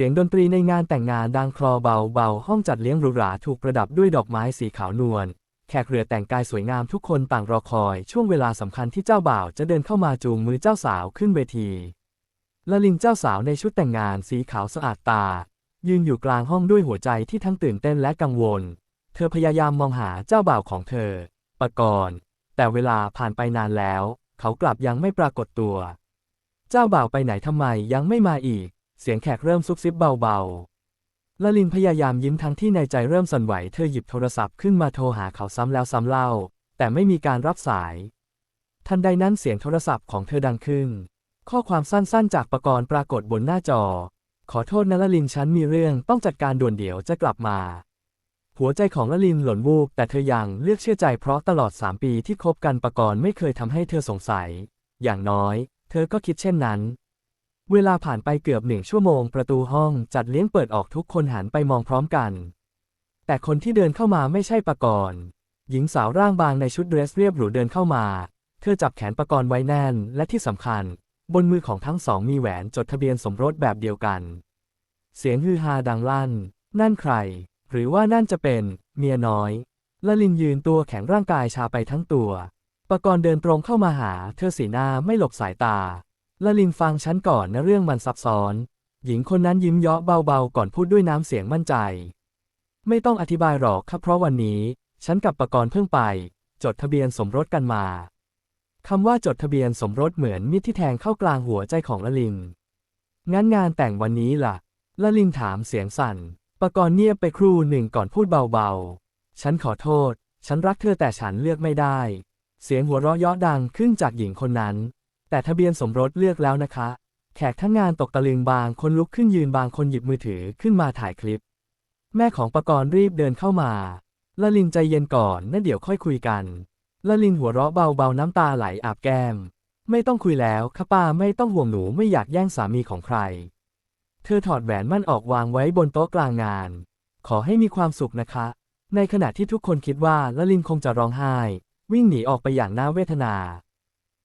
สียงดนตรีในงานแต่งงานดังคลอเบาๆ ห้องจัดเลี้ยงหรูหราถูกประดับด้วยดอกไม้สีขาวนวล แขกเรือแต่งกายสวยงามทุกคนต่างรอคอย ช่วงเวลาสำคัญที่เจ้าบ่าวจะเดินเข้ามาจูงมือเจ้าสาวขึ้นเวทีละลินเจ้าสาวในชุดแต่งงานสีขาวสะอาดตา ยืนอยู่กลางห้องด้วยหัวใจที่ทั้งตื่นเต้นและกังวล เธอพยายามมองหาเจ้าบ่าวของเธอ ปกรณ์แต่เวลาผ่านไปนานแล้ว เขากลับยังไม่ปรากฏตัว เจ้าบ่าวไปไหนทำไมยังไม่มาอีก เสียงแขกเริ่มซุบซิบเบาๆละลินพยายามยิ้มทั้งที่ในใจเริ่มสั่นไหวเธอหยิบโทรศัพท์ขึ้นมาโทรหาเขาซ้ำแล้วซ้ำเล่า แต่ไม่มีการรับสาย ทันใดนั้นเสียงโทรศัพท์ของเธอดังขึ้น ข้อความสั้นๆ จากประกรณ์ปรากฏบนหน้าจอ ขอโทษนะละลินฉันมีเรื่องต้องจัดการด่วนเดี๋ยวจะกลับมา หัวใจของละลินหล่นวูบแต่เธอยังเลือกเชื่อใจเพราะตลอด 3 ปีที่คบกันประกรณ์ไม่เคยทำให้เธอสงสัย อย่างน้อย เธอก็คิดเช่นนั้น เวลาผ่านไปเกือบหนึ่งชั่วโมงประตูห้องจัดเลี้ยงเปิดออกทุกคนหันไปมองพร้อมกัน แต่คนที่เดินเข้ามาไม่ใช่ปกรณ์หญิงสาวร่างบางในชุดเดรสเรียบหรูเดินเข้ามา เธอจับแขนปกรณ์ไว้แน่น และที่สำคัญ บนมือของทั้งสองมีแหวนจดทะเบียนสมรสแบบเดียวกัน เสียงฮือฮาดังลั่น นั่นใคร หรือว่านั่นจะเป็นเมียน้อยละลินยืนตัวแข็งร่างกายชาไปทั้งตัวปกรณ์เดินตรงเข้ามาหา เธอสีหน้าไม่หลบสายตา ละลินฟังฉันก่อนนะเรื่องมันซับซ้อน หญิงคนนั้นยิ้มเยาะเบาๆ ก่อนพูดด้วยน้ำเสียงมั่นใจ ไม่ต้องอธิบายหรอกครับเพราะวันนี้ ฉันกับปกรณ์เพิ่งไป จดทะเบียนสมรสกันมาคำว่าจดทะเบียนสมรสเหมือนมิดที่แทงเข้ากลางหัวใจของละลินงั้นงานแต่งวันนี้ล่ะละลินถามเสียงสั่น ปกรณ์เงียบไปครู่หนึ่งก่อนพูดเบาๆ ฉันขอโทษ ฉันรักเธอแต่ฉันเลือกไม่ได้ เสียงหัวเราะเยาะดังขึ้นจากหญิงคนนั้น แต่ทะเบียนสมรสเลือกแล้วนะคะ แขกทั้งงานตกตะลึงบางคนลุกขึ้นยืนบางคนหยิบมือถือขึ้นมาถ่ายคลิป แม่ของปกรณ์รีบเดินเข้ามาละลินใจเย็นก่อนนะเดี๋ยวค่อยคุยกันละลินหัวเราะเบาๆน้ำตาไหลอาบแก้ม ไม่ต้องคุยแล้วค่ะป้าไม่ต้องห่วงหนูไม่อยากแย่งสามีของใคร เธอถอดแหวนมั่นออกวางไว้บนโต๊ะกลางงาน ขอให้มีความสุขนะคะ ในขณะที่ทุกคนคิดว่าละลินคงจะร้องไห้ วิ่งหนีออกไปอย่างน่าเวทนา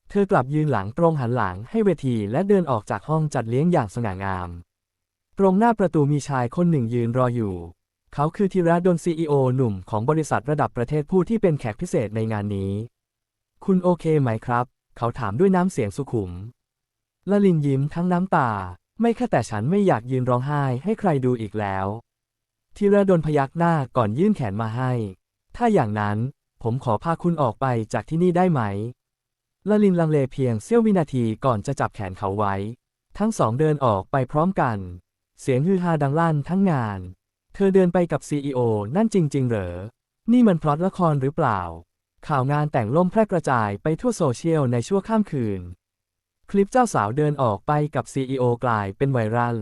เธอกลับยืนหลังตรงหันหลังให้เวทีและเดินออกจากห้องจัดเลี้ยงอย่างสง่างาม ตรงหน้าประตูมีชายคนหนึ่งยืนรออยู่ เขาคือธีระดลซีอีโอหนุ่มของบริษัทระดับประเทศผู้ที่เป็นแขกพิเศษในงานนี้ คุณโอเคไหมครับ เขาถามด้วยน้ำเสียงสุขุมละลินยิ้มทั้งน้ำตา ไม่แค่แต่ฉันไม่อยากยืนร้องไห้ให้ใครดูอีกแล้วธีระดลพยักหน้าก่อนยื่นแขนมาให้ ถ้าอย่างนั้นผมขอพาคุณออกไปจากที่นี่ได้ไหม ละลินลังเลเพียงเสี้ยววินาทีก่อนจะจับแขนเขาไว้ ทั้งสองเดินออกไปพร้อมกัน เสียงฮือฮาดังลั่นทั้งงาน เธอเดินไปกับซีอีโอนั่นจริง ๆ เหรอ นี่มันพล็อตละครหรือเปล่า ข่าวงานแต่งล่มแพร่กระจายไปทั่วโซเชียลในชั่วข้ามคืน คลิปเจ้าสาวเดินออกไปกับซีอีโอกลายเป็นไวรัล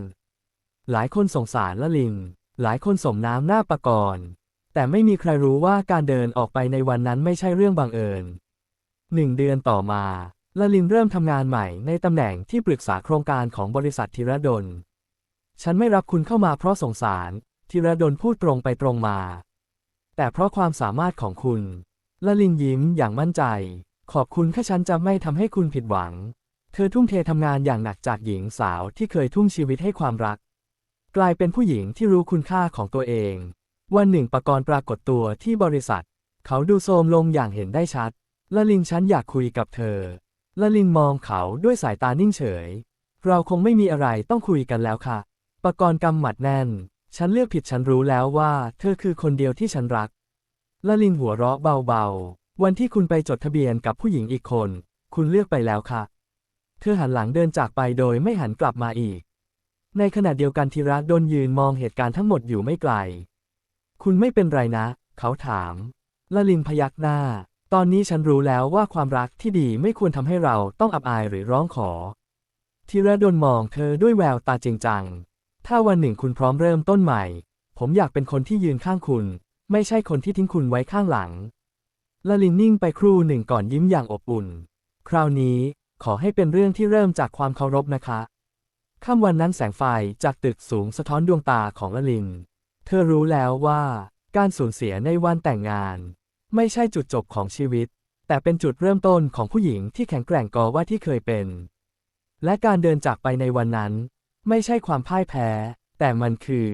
หลายคนสงสารละลิน หลายคนสมน้ำหน้าประกรแต่ไม่มีใครรู้ว่าการเดินออกไปในวันนั้นไม่ใช่เรื่องบังเอิญ หนึ่งเดือนต่อมาละลินเริ่มทำงานใหม่ในตำแหน่งที่ปรึกษาโครงการของบริษัทธีรดล ฉันไม่รับคุณเข้ามาเพราะสงสารธีรดลพูดตรงไปตรงมา แต่เพราะความสามารถของคุณละลินยิ้มอย่างมั่นใจ ขอบคุณแค่ฉันจะไม่ทำให้คุณผิดหวัง เธอทุ่มเททำงานอย่างหนักจากหญิงสาวที่เคยทุ่มชีวิตให้ความรัก กลายเป็นผู้หญิงที่รู้คุณค่าของตัวเอง วันหนึ่งปกรณ์ปรากฏตัวที่บริษัท เขาดูโทรมลงอย่างเห็นได้ชัด ละลินฉันอยากคุยกับเธอ ละลินมองเขาด้วยสายตานิ่งเฉย เราคงไม่มีอะไรต้องคุยกันแล้วค่ะ ปกรณ์กำหมัดแน่น ฉันเลือกผิดฉันรู้แล้วว่า เธอคือคนเดียวที่ฉันรัก ละลินหัวเราะเบาๆ วันที่คุณไปจดทะเบียนกับผู้หญิงอีกคน คุณเลือกไปแล้วค่ะ เธอหันหลังเดินจากไปโดยไม่หันกลับมาอีก ในขณะเดียวกันธีระดนยืนมองเหตุการณ์ทั้งหมดอยู่ไม่ไกล คุณไม่เป็นไรนะ เขาถาม ละลินพยักหน้า ตอนนี้ฉันรู้แล้วว่าความรักที่ดีไม่ควรทำให้เราต้องอับอายหรือร้องขอธีระดนมองเธอด้วยแววตาจริงจัง ถ้าวันหนึ่งคุณพร้อมเริ่มต้นใหม่ ผมอยากเป็นคนที่ยืนข้างคุณ ไม่ใช่คนที่ทิ้งคุณไว้ข้างหลังละลินนิ่งไปครู่หนึ่งก่อนยิ้มอย่างอบอุ่น คราวนี้ขอให้เป็นเรื่องที่เริ่มจากความเคารพนะคะค่ำวันนั้นแสงไฟจากตึกสูงสะท้อนดวงตาของละลิน เธอรู้แล้วว่า การสูญเสียในวันแต่งงาน ไม่ใช่จุดจบของชีวิต แต่เป็นจุดเริ่มต้นของผู้หญิงที่แข็งแกร่งกว่าที่เคยเป็น และการเดินจากไปในวันนั้น ไม่ใช่ความพ่ายแพ้แแต่มันคือ